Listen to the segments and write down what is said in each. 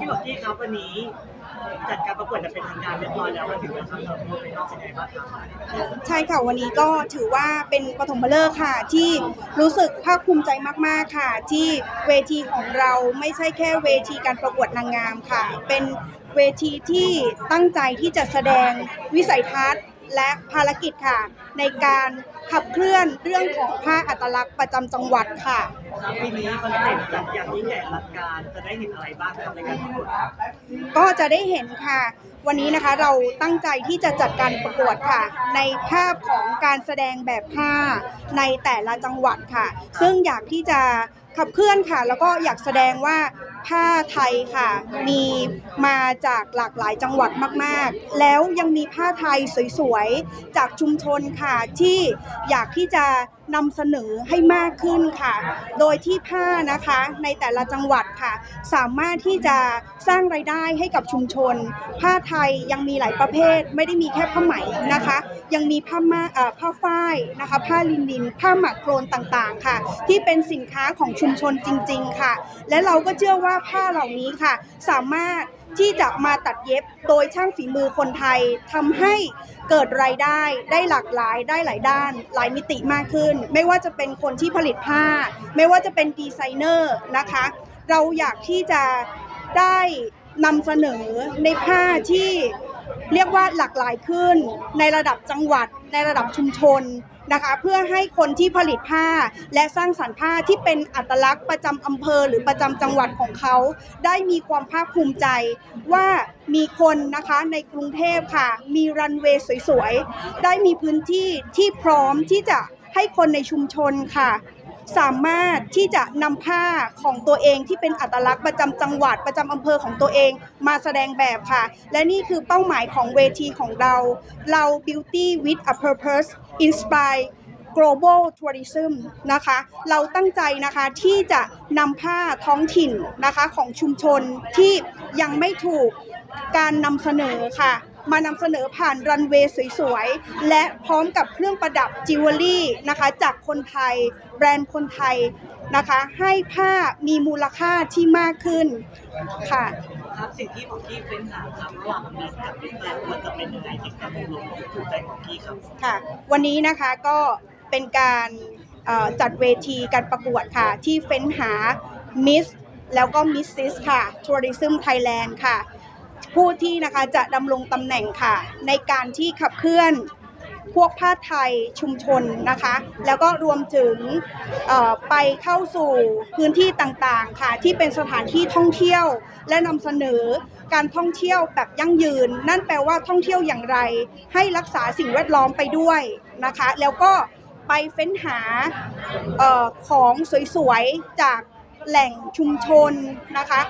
พี่บอกที่ครับวันนี้จัดการประกวดจะเป็นทางการเรียบร้อยแล้วมาถึงแล้วครับเราเป็นนอกเป็นไงบ้างครับใช่ค่ะวันนี้ก็ถือว่าเป็นปฐมฤกษ์ค่ะ ที่รู้สึกภาคภูมิใจมากๆค่ะ ที่เวทีของเราไม่ใช่แค่เวทีการประกวดนางงามค่ะ เป็นเวทีที่ตั้งใจที่จะแสดงวิสัยทัศน์ และภารกิจค่ะ ในการขับเคลื่อนเรื่องของผ้าอัตลักษณ์ประจำจังหวัดค่ะ ครับปีนี้คอนเซ็ปต์จัดอย่างยิ่งใหญ่อลังการ จะได้เห็นอะไรบ้างครับในการประกวดครับก็จะได้เห็นค่ะ วันนี้นะคะเราตั้งใจที่จะจัดการประกวดค่ะ ในภาพของการแสดงแบบผ้าในแต่ละจังหวัดค่ะ ซึ่งอยากที่จะขับเคลื่อนค่ะ แล้วก็อยากแสดงว่า ผ้าไทยค่ะ มีมาจากหลากหลายจังหวัดมาก ๆ แล้วยังมีผ้าไทยสวยๆ จากชุมชนค่ะที่อยากที่จะ นำเสนอให้มากขึ้นค่ะ โดยที่ผ้านะคะในแต่ละจังหวัดค่ะ สามารถที่จะสร้างไรายได้ให้กับชุมชน ผ้าไทยยังมีหลายประเภท ไม่ได้มีแค่ผ้าไหมนะคะ ยังมีผ้ามาผ้าฝ้ายนะคะ ผ้าลินิน ผ้าหมักโครนต่างๆค่ะ ที่เป็นสินค้าของชุมชนจริง ๆ ค่ะ และเราก็เชื่อว่าผ้าเหล่านี้ค่ะ สามารถ ที่จะมาตัดเย็บโดยช่างฝีมือคนไทยทำให้เกิดรายได้ได้หลากหลายได้หลายด้าน หลายมิติมากขึ้น ไม่ว่าจะเป็นคนที่ผลิตผ้า ไม่ว่าจะเป็นดีไซเนอร์นะคะ เราอยากที่จะได้นำเสนอในผ้าที่เรียกว่าหลากหลายขึ้น ในระดับจังหวัด ในระดับชุมชน นะคะ เพื่อให้คนที่ผลิตผ้า และสร้างสรรค์ผ้าที่เป็นอัตลักษณ์ประจำอำเภอหรือประจำจังหวัดของเขา ได้มีความภาคภูมิใจว่ามีคนนะคะในกรุงเทพค่ะ มีรันเวย์สวยๆ ได้มีพื้นที่ที่พร้อมที่จะให้คนในชุมชนค่ะ สามารถที่จะนำผ้าของตัวเองที่เป็นอัตลักษณ์ประจำจังหวัดประจำอำเภอของตัวเองมาแสดงแบบค่ะ และนี่คือเป้าหมายของเวทีของเรา เรา Beauty with a Purpose Inspire global tourism นะคะ เราตั้งใจนะคะที่จะนำผ้าท้องถิ่นนะคะของชุมชนที่ยังไม่ถูกการนำเสนอค่ะ มานำเสนอผ่านรันเวย์สวยๆ และพร้อมกับเครื่องประดับจิวเวลรี่นะคะจากคนไทย แบรนด์คนไทยนะคะ ให้ผ้ามีมูลค่าที่มากขึ้นค่ะครับสิ่งที่บอกกี้เฟ้นหาครับระหว่างมิสกับมิสแกรนด์ควรจะเป็นยังไงถึงจะลงถูกใจของกี้ครับค่ะ วันนี้นะคะก็เป็นการจัดเวทีการประกวดค่ะ ที่เฟ้นหา Miss แล้วก็ Mrs ค่ะ Tourism Thailand ค่ะ ผู้ที่นะคะจะดำรงตำแหน่งค่ะ ในการที่ขับเคลื่อนพวกผ้าไทยชุมชนนะคะ แล้วก็รวมถึงไปเข้าสู่พื้นที่ต่างๆค่ะ ที่เป็นสถานที่ท่องเที่ยว และนำเสนอการท่องเที่ยวแบบยั่งยืน นั่นแปลว่าท่องเที่ยวอย่างไร ให้รักษาสิ่งแวดล้อมไปด้วยนะคะ แล้วก็ไปเฟ้นหาออของสวยๆจากแหล่งชุมชนนะคะ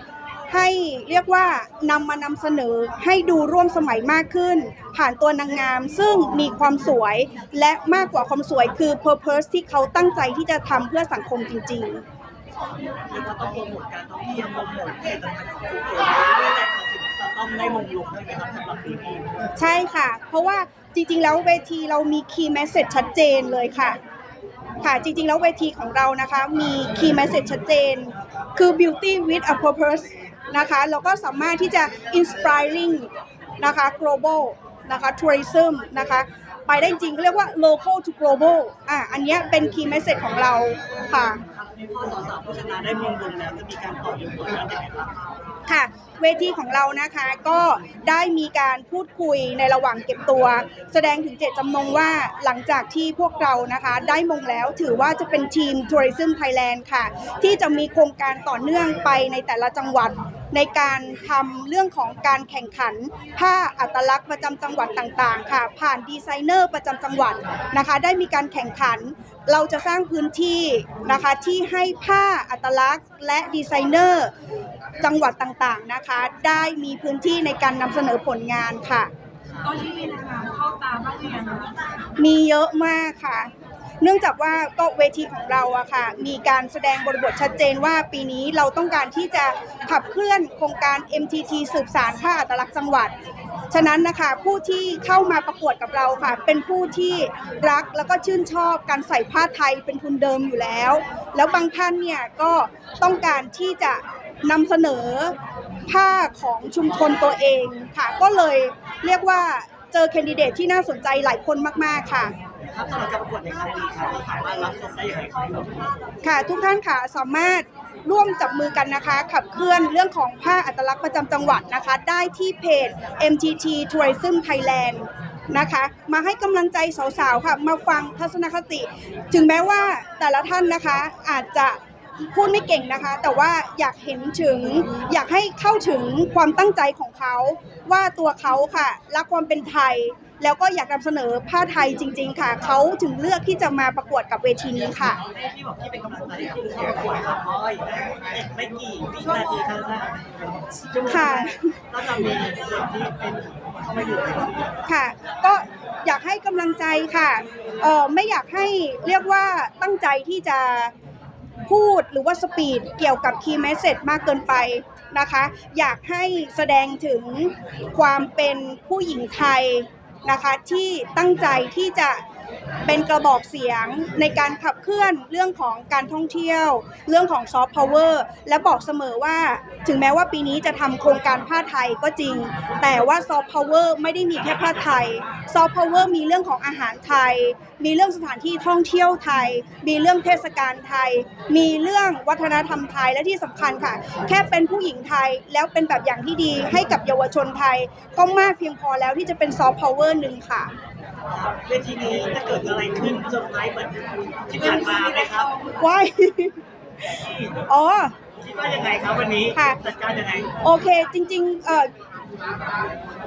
ให้เรียกว่านำมานำเสนอให้ดูร่วมสมัยมากขึ้น ผ่านตัวนางงาม ซึ่งมีความสวยและมากกว่าความสวยคือ purpose ที่เขาตั้งใจที่จะทำเพื่อสังคมจริงๆหรือว่าต้องโปรโมทการท่องเที่ยวโปรโมทผลิตภัณฑ์ของชุมชนนี่แหละครับถึงจะต้องได้มงลงใช่ไหมครับสำหรับปีนี้ใช่ค่ะ เพราะว่าจริงๆ แล้วเวทีเรามี key message ชัดเจนเลยค่ะ ค่ะ จริงๆ แล้วเวทีของเรานะคะ มี key message ชัดเจน คือ beauty with a purpose นะคะแล้วก็สามารถที่จะ inspiring นะคะ global นะคะ tourism นะคะไปได้จริงๆเขาเรียกว่า local to global อะอันเนี้ยเป็น key message ของเราค่ะครับพอสาวๆผู้ชนะได้มงลงแล้วจะมีการต่อยอดผลงานยังไงบ้างครับค่ะเวทีของเรานะคะก็ได้มีการพูดคุยในระหว่างเก็บตัว แสดงถึงเจตจำนงว่าหลังจากที่พวกเรานะคะได้มงแล้วถือว่าจะเป็นทีม Tourism Thailand ค่ะ ที่จะมีโครงการต่อเนื่องไปในแต่ละจังหวัด ในการทำเรื่องของการแข่งขันผ้าอัตลักษณ์ประจำจังหวัดต่างๆ ค่ะ ผ่านดีไซเนอร์ประจำจังหวัดนะคะ ได้มีการแข่งขัน เราจะสร้างพื้นที่นะคะที่ให้ผ้าอัตลักษณ์ และดีไซเนอร์จังหวัดต่างๆนะคะ ได้มีพื้นที่ในการนำเสนอผลงานค่ะตอนที่มีนางงามเข้าตาบ้างหรือยังคะมีเยอะมากค่ะ เนื่องจากว่าก็เวทีของเราอะค่ะมีการแสดงบริบทชัดเจนว่าปีนี้เราต้องการที่จะขับเคลื่อนโครงการ MTT สืบสารผ้าอัตลักษณ์จังหวัด ฉะนั้นนะคะผู้ที่เข้ามาประกวดกับเราค่ะ เป็นผู้ที่รักแล้วก็ชื่นชอบการใส่ผ้าไทยเป็นทุนเดิมอยู่แล้ว แล้วบางท่านเนี่ยก็ต้องการที่จะนำเสนอผ้าของชุมชนตัวเองค่ะ ก็เลยเรียกว่าเจอแคนดิเดตที่น่าสนใจหลายคนมาก ๆ ค่ะ ครับสำหรับการประกวดในครั้งนี้ครับก็สามารถรับชมได้ยังไงครับค่ะทุกท่านค่ะสามารถร่วมจับมือกันนะคะ ขับเคลื่อนเรื่องของผ้าอัตลักษณ์ประจำจังหวัดนะคะ ได้ที่เพจ MTT Tourism Thailand นะคะ มาให้กำลังใจสาวๆค่ะ มาฟังทัศนคติ ถึงแม้ว่าแต่ละท่านนะคะอาจจะพูดไม่เก่งนะคะ แต่ว่าอยากเห็นถึง อยากให้เข้าถึงความตั้งใจของเขา ว่าตัวเขาค่ะ รักความเป็นไทย แล้วก็อยากนำเสนอผ้าไทยจริง ๆ ค่ะ เขาถึงเลือกที่จะมาประกวดกับเวทีนี้ค่ะที่บอกที่เป็นกำลังใจกับผู้ประกวดครับเพราะอีกไม่กี่วินาทีข้างหน้าชั่วโมงค่ะก็จะมีส่วนที่เป็นเข้ามาอยู่ในที่นี้ค่ะ ก็อยากให้กำลังใจค่ะเอ่อไม่อยากให้เรียกว่าตั้งใจที่จะพูดหรือว่าสปีดเกี่ยวกับ key message มากเกินไปนะคะ อยากให้แสดงถึงความเป็นผู้หญิงไทย นะคะที่ตั้งใจที่จะ เป็นกระบอกเสียงในการขับเคลื่อนเรื่องของการท่องเที่ยว เรื่องของซอฟต์พาวเวอร์และบอกเสมอว่า ถึงแม้ว่าปีนี้จะทำโครงการผ้าไทยก็จริง แต่ว่าซอฟต์พาวเวอร์ไม่ได้มีแค่ผ้าไทยซอฟต์พาวเวอร์มีเรื่องของอาหารไทย มีเรื่องสถานที่ท่องเที่ยวไทย มีเรื่องเทศกาลไทย มีเรื่องวัฒนธรรมไทยและที่สำคัญค่ะ แค่เป็นผู้หญิงไทยแล้วเป็นแบบอย่างที่ดีให้กับเยาวชนไทย ก็มากเพียงพอแล้วที่จะเป็นซอฟต์พาวเวอร์หนึ่งค่ะ เวทีนี้จะเกิดอะไรขึ้นเซอร์ไพรส์เหมือนที่ผ่านมาไหมครับว้ายอ๋อ คิดว่ายังไงครับวันนี้ค่ะ จัดการยังไงโอเคจริงๆเออ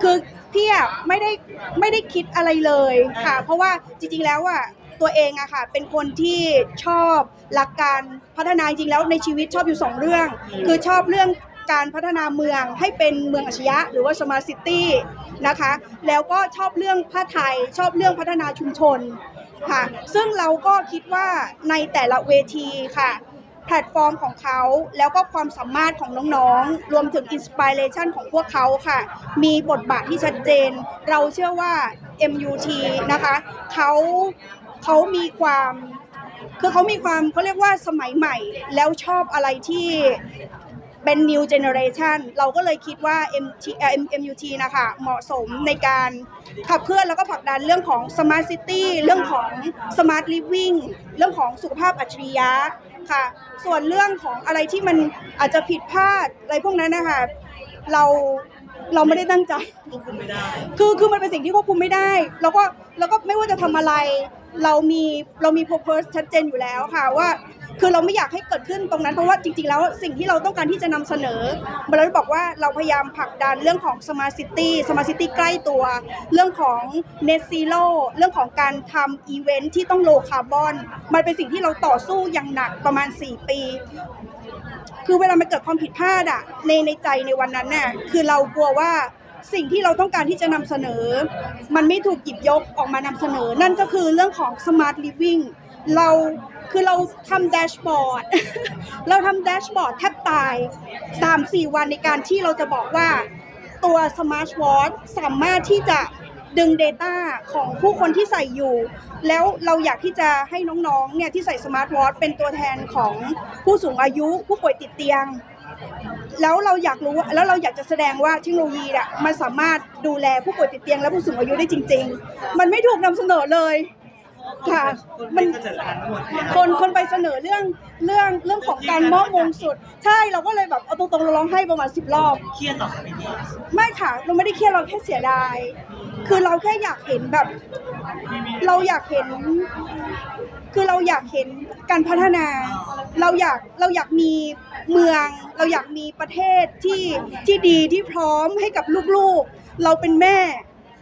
คือพี่อะไม่ได้ไม่ได้คิดอะไรเลยค่ะ เพราะว่าจริงๆแล้วอะตัวเองอะค่ะ เป็นคนที่ชอบหลักการพัฒนาจริงๆแล้วในชีวิตชอบอยู่สองเรื่อง คือชอบเรื่องการพัฒนาเมืองให้เป็นเมืองอาชญะหรือว่าสมาร์ทซิตี้ นะคะ แล้วก็ชอบเรื่องผ้าไทย ชอบเรื่องพัฒนาชุมชนค่ะ ซึ่งเราก็คิดว่าในแต่ละเวทีค่ะ แพลตฟอร์มของเขาแล้วก็ความสามารถของน้องๆ รวมถึงอินสปิเรชันของพวกเขาค่ะ มีบทบาทที่ชัดเจน เราเชื่อว่า MUT นะคะเขาเขามีความคือเขามีความเขาเรียกว่าสมัยใหม่ แล้วชอบอะไรที่ เป็น new generation เราก็เลยคิดว่า MT เอ่อ MUT นะคะเหมาะสมในการขับเคลื่อนแล้วก็ผลักดันเรื่องของ smart city เรื่องของ smart living เรื่องของสุขภาพอัจฉริยะค่ะ ส่วนเรื่องของอะไรที่มันอาจจะผิดพลาดอะไรพวกนั้นนะคะเราเราไม่ได้ตั้งใจควบคุมไม่ได้ คือคือมันเป็นสิ่งที่ควบคุมไม่ได้ แล้วก็แล้วก็ไม่ว่าจะทำอะไร เรามีเรามี purpose ชัดเจนอยู่แล้วค่ะว่า คือเราไม่อยากให้เกิดขึ้นตรงนั้นเพราะว่าจริงๆแล้วสิ่งที่เราต้องการที่จะนำเสนอเราได้บอกว่าเราพยายามผลักดันเรื่องของ smart city smart city ใกล้ตัว เรื่องของ net zero เรื่องของการทำอีเวนท์ที่ต้อง low carbon มันเป็นสิ่งที่เราต่อสู้อย่างหนักประมาณ 4 ปี คือเวลามันเกิดความผิดพลาดอะในในใจในวันนั้นน่ะคือเรากลัวว่าสิ่งที่เราต้องการที่จะนำเสนอ มันไม่ถูกหยิบยกออกมานำเสนอ นั่นก็คือเรื่องของ smart living เรา คือเราทำแดชบอร์ด เราทำแดชบอร์ดแทบตาย 3-4 วันในการที่เราจะบอกว่าตัว Smart Watch สามารถที่จะดึง Data ของผู้คนที่ใส่อยู่ แล้วเราอยากที่จะให้น้องๆ เนี่ยที่ใส่ Smart Watch เป็นตัวแทนของผู้สูงอายุผู้ป่วยติดเตียง แล้วเราอยากรู้แล้วเราอยากจะแสดงว่าเทคโนโลยีอะมันสามารถดูแลผู้ป่วยติดเตียงและผู้สูงอายุได้จริง ๆ มันไม่ถูกนำเสนอเลย ค่ะมัมันนเสนอกันหมดเนี่ยคนคนไปเสนอเรื่องเรื่องเรื่องของการมอบมงสุด ใช่เราก็เลยแบบเอาตรงๆเราร้องไห้ประมาณสิบรอบเครียดต่อค่ะพี่ไม่ค่ะเราไม่ได้เครียดเราแค่เสียดาย คือเราแค่อยากเห็นแบบ เราอยากเห็น คือเราอยากเห็นการพัฒนา เราอยากเราอยากมีเมือง เราอยากมีประเทศที่ที่ดีที่พร้อมให้กับลูกๆ เราเป็นแม่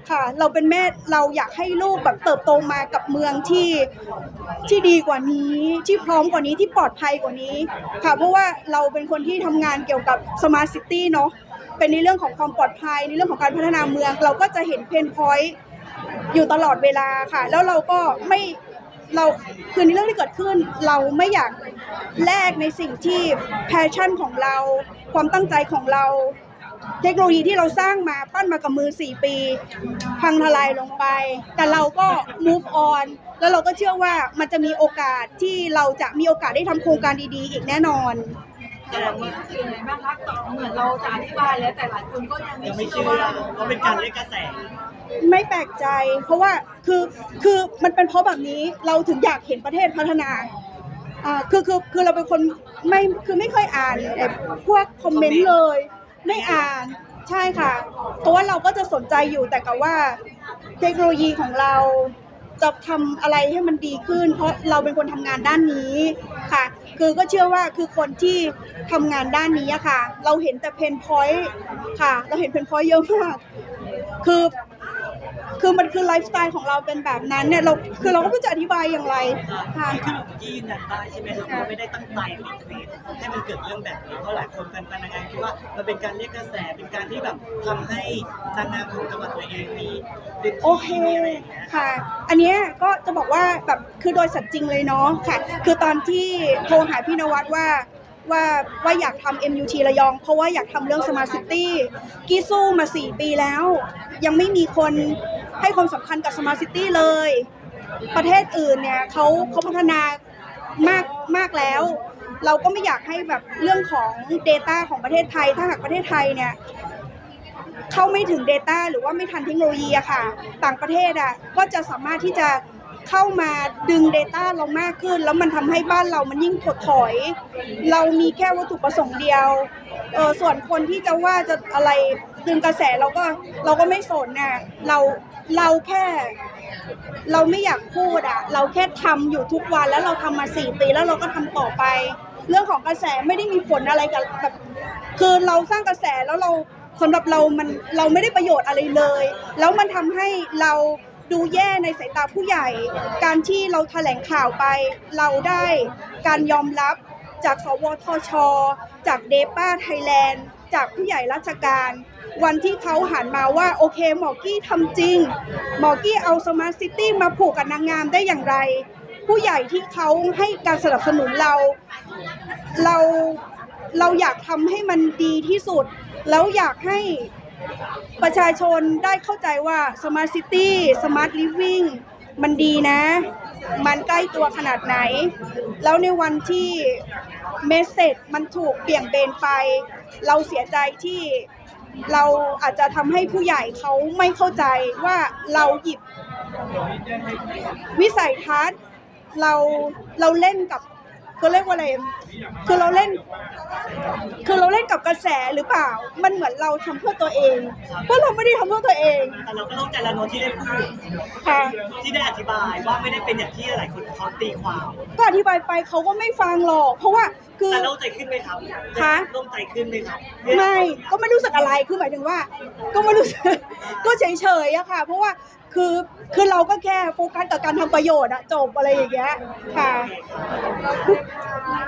ค่ะ เราเป็นแม่เราอยากให้ลูกแบบเติบโตมากับเมืองที่ที่ดีกว่านี้ที่พร้อมกว่านี้ที่ปลอดภัยกว่านี้ค่ะเพราะว่าเราเป็นคนที่ทำงานเกี่ยวกับสมาร์ทซิตี้เนาะเป็นในเรื่องของความปลอดภัย ในเรื่องของการพัฒนาเมือง เราก็จะเห็นเพนพอยต์อยู่ตลอดเวลาค่ะ แล้วเราก็ไม่เราคือในเรื่องที่เกิดขึ้นเราไม่อยากแลกในสิ่งที่แพชชั่นของเรา ความตั้งใจของเรา เทคโนโลยีที่เราสร้างมาปั้นมากับมือ 4 ปี พังทลายลงไป แต่เราก็ move on แล้วเราก็เชื่อว่ามันจะมีโอกาสที่เราจะมีโอกาสได้ทำโครงการดีๆ อีกแน่นอนแต่เรามีรู้สึกยังไงบ้างคะต่อเหมือนเราจะอธิบายแล้วแต่หลายคนก็ยังยังไม่ไม่เชื่เชื่ออว่าว่าเป็นการเรียกกระแส ไม่แปลกใจ เพราะว่าคือคือมันเป็นเพราะแบบนี้เราถึงอยากเห็นประเทศพัฒนาอ่าคือคือคือเราเป็นคนไม่คือไม่เคยอ่านไอ้พวกคอมเมนต์เลย ไม่อ่านใช่ค่ะ เพราะว่าเราก็จะสนใจอยู่แต่กับว่าเทคโนโลยีของเราจะทำอะไรให้มันดีขึ้น เพราะเราเป็นคนทำงานด้านนี้ค่ะ คือก็เชื่อว่าคือคนที่ทำงานด้านนี้ค่ะ เราเห็นแต่เพนพอยต์ค่ะ เราเห็นเพนพอยต์เยอะมาก คือ คือมันคือไลฟ์สไตล์ของเราเป็นแบบนั้นเนี่ยเราคือเราก็ไม่รู้จะอธิบายอย่างไรค่ะ คือหนูกี้ยืนยันได้ใช่ไหมครับว่าไม่ได้ตั้งใจรีเทรดให้มันเกิดเรื่องแบบนี้เพราะหลายคนแฟนๆนางงามคิดว่ามันเป็นการเรียกกระแสเป็นการที่แบบทำให้นางงามของจังหวัดตัวเองมีพื้นโอเคที่มีอะไรอย่างเงี้ย ค่ะ อันเนี้ยก็จะบอกว่าแบบคือโดยสัตย์จริงเลยเนาะค่ะ คือตอนที่โทรหาพี่นวัดว่าว่าว่าอยากทำ MUT ระยอง เพราะว่าอยากทำเรื่อง Smart City กี้สู้มา 4 ปีแล้ว ยังไม่มีคน ให้ความสำคัญกับ Smart City เลย ประเทศอื่นเนี่ยเขาเขาพัฒนามากมากแล้ว เราก็ไม่อยากให้แบบเรื่องของ Data ของประเทศไทย ถ้าหากประเทศไทยเนี่ยเข้าไม่ถึง Data หรือว่าไม่ทันเทคโนโลยีอะค่ะ ต่างประเทศอะก็จะสามารถที่จะเข้ามาดึง Data เรามากขึ้น แล้วมันทำให้บ้านเรามันยิ่งถดถอย เรามีแค่วัตถุประสงค์เดียวเออส่วนคนที่จะว่าจะอะไรดึงกระแสเราก็เราก็ไม่สนน่ะเรา เราแค่ เราไม่อยากพูดอะเราแค่ทำอยู่ทุกวันแล้วเราทำมาสี่ปีแล้วเราก็ทำต่อไป เรื่องของกระแสไม่ได้มีผลอะไรกับแบบคือเราสร้างกระแสแล้วเราสำหรับเรามันเราไม่ได้ประโยชน์อะไรเลย แล้วมันทำให้เราดูแย่ในสายตาผู้ใหญ่ การที่เราแถลงข่าวไป เราได้การยอมรับจากสวทช จากเดป้าไทยแลนด์ จากผู้ใหญ่ราชการ วันที่เขาหันมาว่าโอเคหมอกี้ทำจริง หมอกี้เอาสมาร์ทซิตี้มาผูกกับนางงามได้อย่างไร ผู้ใหญ่ที่เขาให้การสนับสนุนเรา เราเราอยากทำให้มันดีที่สุด แล้วอยากให้ประชาชนได้เข้าใจว่า Smart City Smart Living มันดีนะ มันใกล้ตัวขนาดไหน แล้วในวันที่เมสเซจมันถูกเปลี่ยนเบนไป เราเสียใจที่เราอาจจะทำให้ผู้ใหญ่เขาไม่เข้าใจว่าเราหยิบวิสัยทัศน์เราเราเล่นกับ เขาเรียกว่าอะไร คือเราเล่น คือเราเล่นกับกระแสหรือเปล่า มันเหมือนเราทำเพื่อตัวเองเพราะเราไม่ได้ทำเพื่อตัวเองแต่เราก็ต้องใจละโนที่ได้พูดค่ะ ที่ได้อธิบายว่าไม่ได้เป็นอย่างที่หลายคนเขาตีความ ก็อธิบายไปเขาก็ไม่ฟังหรอก เพราะว่าคือ แต่โล่งใจขึ้นไหมครับคะ โล่งใจขึ้นไหมครับไม่ก็ไม่รู้สึกอะไรคือหมายถึงว่า ก็ไม่รู้สึก ก็เฉยๆอะค่ะ เพราะว่า คือคือเราก็แค่โฟกัสกับการทำประโยชน์อะจบอะไรอย่างเงี้ยค่ะ